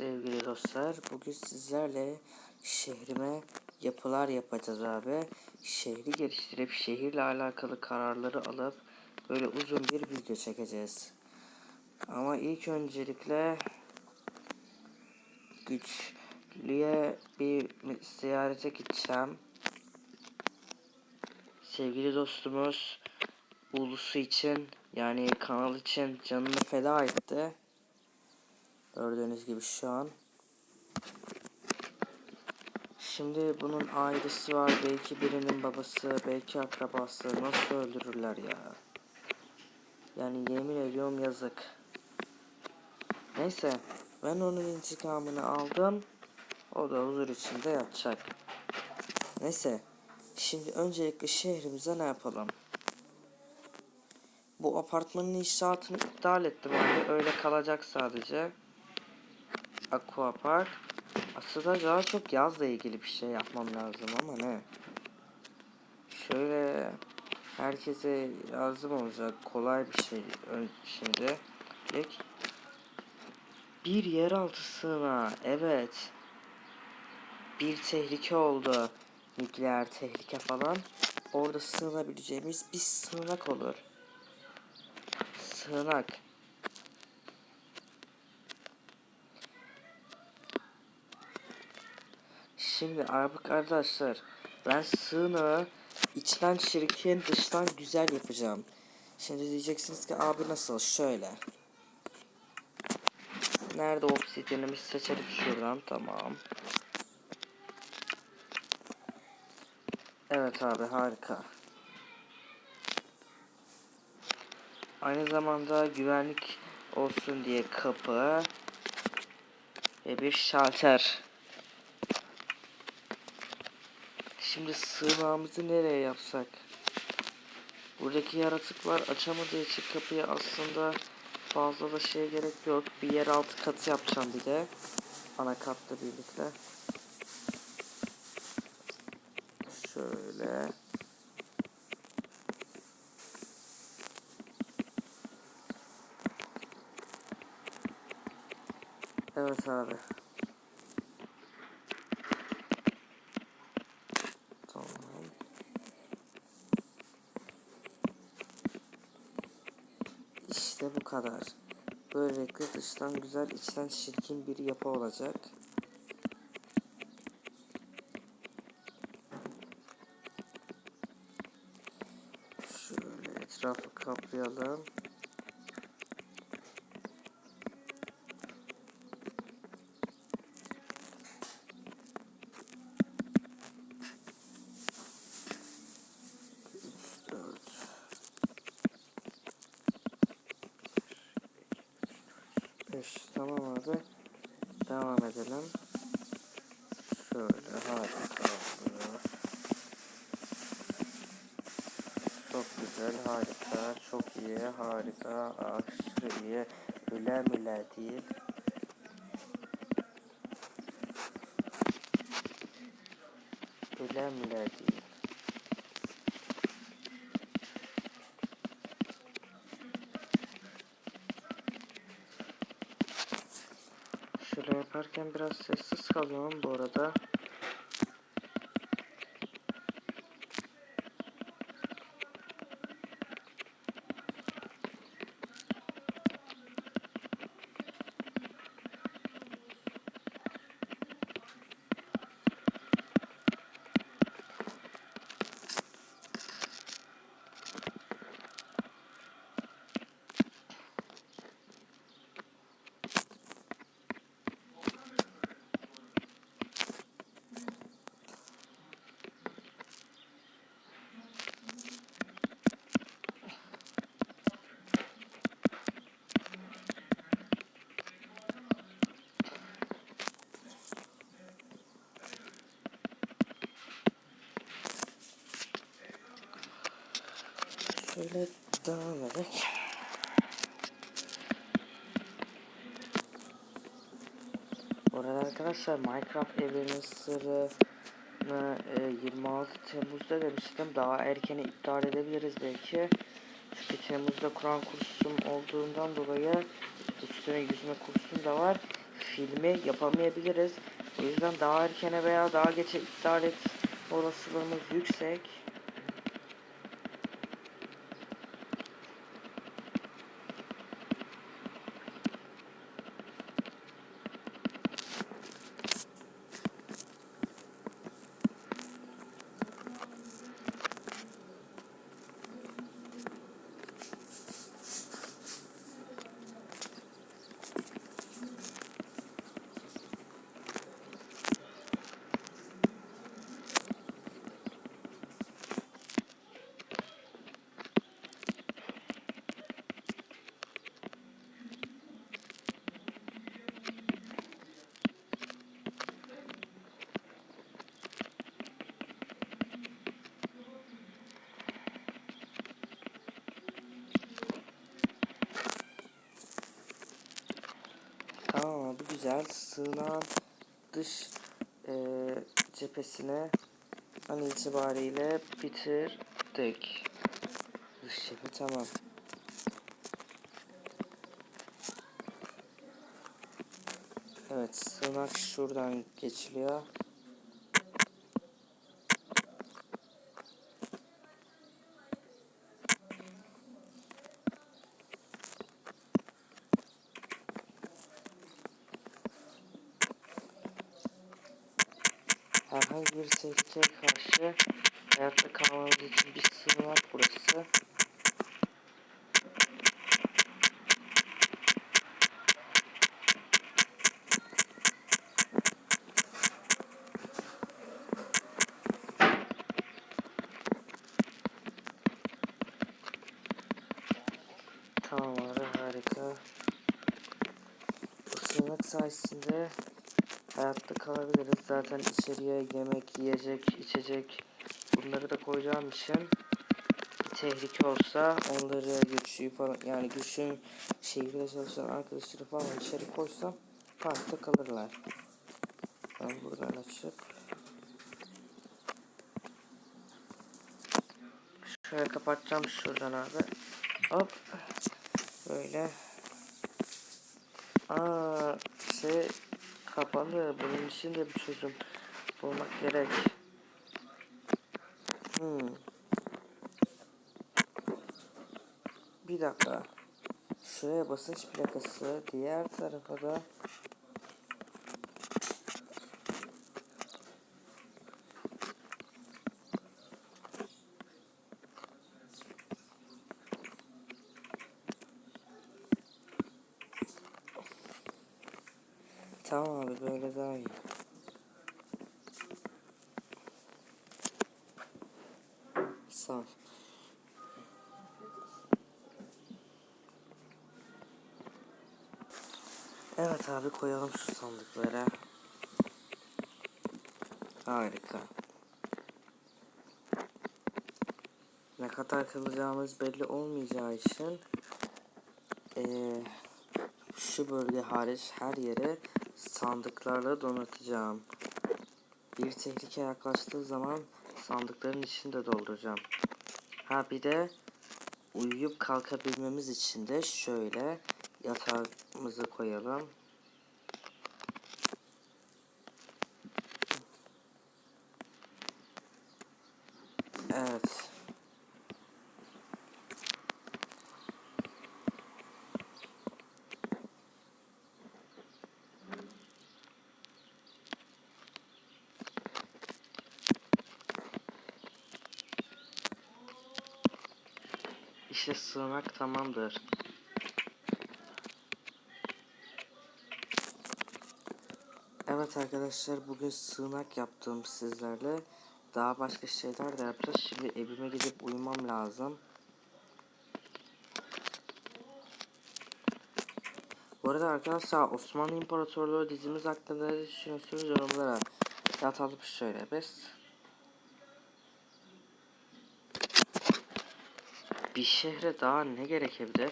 sevgili dostlar. Bugün sizlerle şehrime yapılar yapacağız abi. Şehri geliştirip şehirle alakalı kararları alıp böyle uzun bir video çekeceğiz. Ama ilk öncelikle güçlüye bir ziyarete gideceğim. Sevgili dostumuz ulusu için yani kanal için canını feda etti. Gördüğünüz gibi şu an. Şimdi bunun ailesi var. Belki birinin babası, belki akrabası. Nasıl öldürürler ya? Yani yemin ediyorum yazık. Neyse. Ben onun intikamını aldım. O da huzur içinde yatacak. Neyse. Şimdi öncelikle şehrimize ne yapalım? Bu apartmanın inşaatını iptal ettim abi. Öyle kalacak sadece. Aqua Park. Aslında daha çok yazla ilgili bir şey yapmam lazım ama ne? Şöyle herkese lazım olacak kolay bir şey şimdi. İlk bir yeraltı sığınağı evet. Bir tehlike oldu. Nükleer tehlike falan. Orada sığınabileceğimiz bir sığınak olur. Sığınak. Şimdi arkadaşlar ben sığınağı içten çirkin dıştan güzel yapacağım. Şimdi diyeceksiniz ki abi nasıl şöyle. Nerede obsidyenimiz seçelim şuradan tamam. Evet abi harika. Aynı zamanda güvenlik olsun diye kapı ve bir şalter. Şimdi sığınağımızı nereye yapsak? Buradaki yaratıklar açamadığı için kapıyı aslında fazla da şeye gerek yok. Bir yeraltı katı yapacağım bir de. Ana katla birlikte. Şöyle. Evet abi. Tamam. İşte bu kadar. Böylelikle dıştan güzel, içten çirkin bir yapı olacak. Şöyle etrafı kaplayalım. Abi. Devam edelim. Şöyle harika. Çok güzel, harika, çok iyi, harika, aşırı iyi. Üle müle değil. Üle müle değil. Yaparken biraz sessiz kalıyorum bu arada. Şöyle devam edelim. Bu arada arkadaşlar Minecraft evrenin sırrını e, 26 Temmuz'da demiştim. Daha erken iptal edebiliriz belki. Çünkü Temmuz'da Kur'an kursum olduğundan dolayı üstüne yüzme kursum da var. filmi yapamayabiliriz. O yüzden daha erkene veya daha geçe iptal et olasılığımız yüksek. Abi güzel. Sığınan dış eee cephesine an itibariyle bitirdik. Dış cephe tamam. Evet sığınak şuradan geçiliyor. Bir tehlikeye karşı hayatta kalmamız için bir sığınak burası. Tamam harika. Sığınak sayesinde hayatta kalabiliriz. Zaten içeriye yemek, yiyecek, içecek bunları da koyacağım için tehlike olsa onları güçlü falan yani güçlü şehirde çalışan arkadaşları falan içeri koysam parkta kalırlar. Ben buradan açıp şöyle kapatacağım şuradan abi. Hop. Böyle. Aa şey kapalı. Bunun için de bir çözüm bulmak gerek. Hmm. Bir dakika. Şuraya basınç plakası, diğer tarafa da Tamam abi böyle daha iyi. Sağ ol. Evet abi koyalım şu sandıklara. Harika. Ne kadar kalacağımız belli olmayacağı için eee, şu bölge hariç her yere sandıklarla donatacağım. Bir tehlike yaklaştığı zaman sandıkların içini de dolduracağım. Ha bir de uyuyup kalkabilmemiz için de şöyle yatağımızı koyalım. Evet. İşte sığınak tamamdır. Evet arkadaşlar bugün sığınak yaptım sizlerle. Daha başka şeyler de yapacağız. Şimdi evime gidip uyumam lazım. Bu arada arkadaşlar Osmanlı İmparatorluğu dizimiz hakkında ne düşünüyorsunuz yorumlara yazalım şöyle biz. Bir şehre daha ne gerekebilir?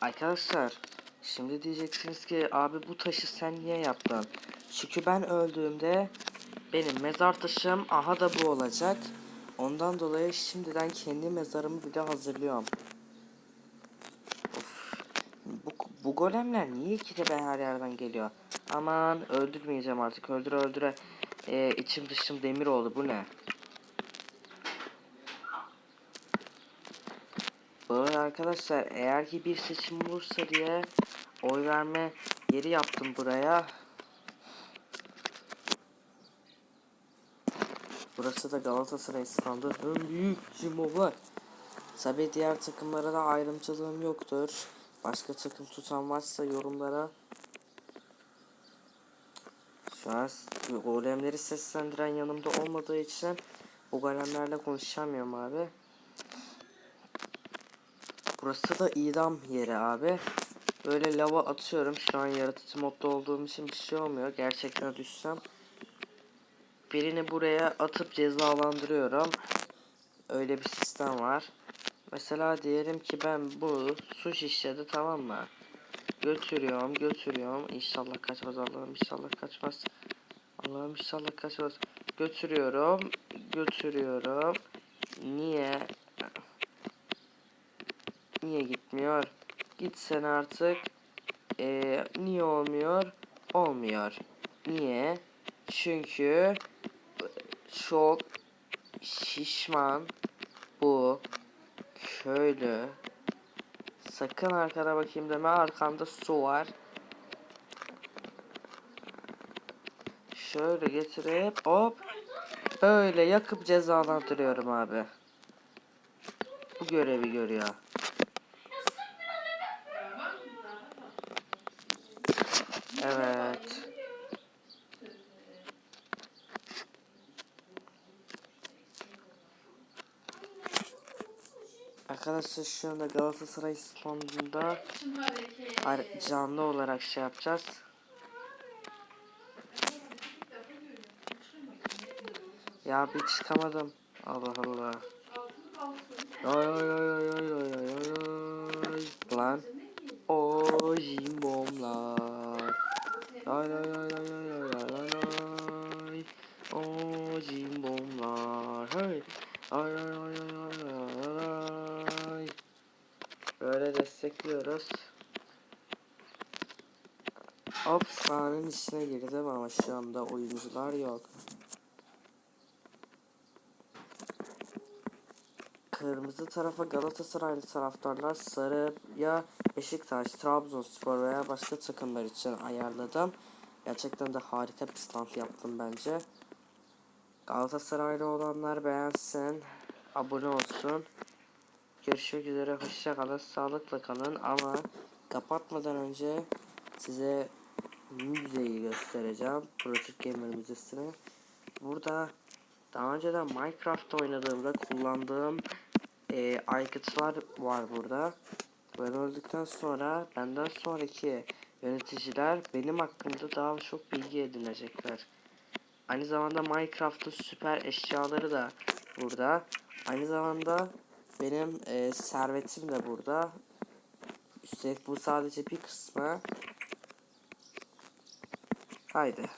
Arkadaşlar şimdi diyeceksiniz ki abi bu taşı sen niye yaptın? Çünkü ben öldüğümde benim mezar taşım aha da bu olacak. Ondan dolayı şimdiden kendi mezarımı bile hazırlıyorum. Of. Bu, bu golemler niye ikide bir her yerden geliyor? Aman öldürmeyeceğim artık. Öldüre öldüre e, içim dışım demir oldu. Bu ne? Böyle arkadaşlar eğer ki bir seçim olursa diye oy verme yeri yaptım buraya. Burası da Galatasaray standı. En büyük Cimo var. Tabi diğer takımlara da ayrımcılığım yoktur. Başka takım tutan varsa yorumlara. Şu an golemleri seslendiren yanımda olmadığı için o golemlerle konuşamıyorum abi. Burası da idam yeri abi. Böyle lava atıyorum. Şu an yaratıcı modda olduğum için bir şey olmuyor. Gerçekten düşsem. Birini buraya atıp cezalandırıyorum. Öyle bir sistem var. Mesela diyelim ki ben bu su şişede tamam mı? Götürüyorum, götürüyorum. İnşallah kaçmaz Allah'ım inşallah kaçmaz. Allah'ım inşallah kaçmaz. Götürüyorum, götürüyorum. Niye? Niye gitmiyor? Gitsen artık. Ee, niye olmuyor? Olmuyor. Niye? Çünkü çok şişman bu köylü. Sakın arkana bakayım deme arkamda su var. Şöyle getirip hop böyle yakıp cezalandırıyorum abi. Bu görevi görüyor. Arkadaşlar şu anda Galatasaray standında canlı olarak şey yapacağız. Ya bir çıkamadım. Allah Allah. Oy oy oy oy oy oy oy oy. Lan. Oy bomblar. Oy oy oy. Destekliyoruz. Hop sahanın içine girdim ama şu anda oyuncular yok. Kırmızı tarafa Galatasaraylı taraftarlar, sarıya Beşiktaş, Trabzonspor veya başka takımlar için ayarladım. Gerçekten de harika bir stand yaptım bence. Galatasaraylı olanlar beğensin, abone olsun. Görüşmek üzere, hoşça kalın, sağlıkla kalın ama kapatmadan önce size müzeyi göstereceğim. Project Gamer Müzesi'ni. Burada daha önceden Minecraft oynadığımda kullandığım e, aygıtlar var burada. Ben öldükten sonra benden sonraki yöneticiler benim hakkımda daha çok bilgi edinecekler. Aynı zamanda Minecraft'ın süper eşyaları da burada. Aynı zamanda benim e, servetim de burada. Üstelik bu sadece bir kısmı. Haydi.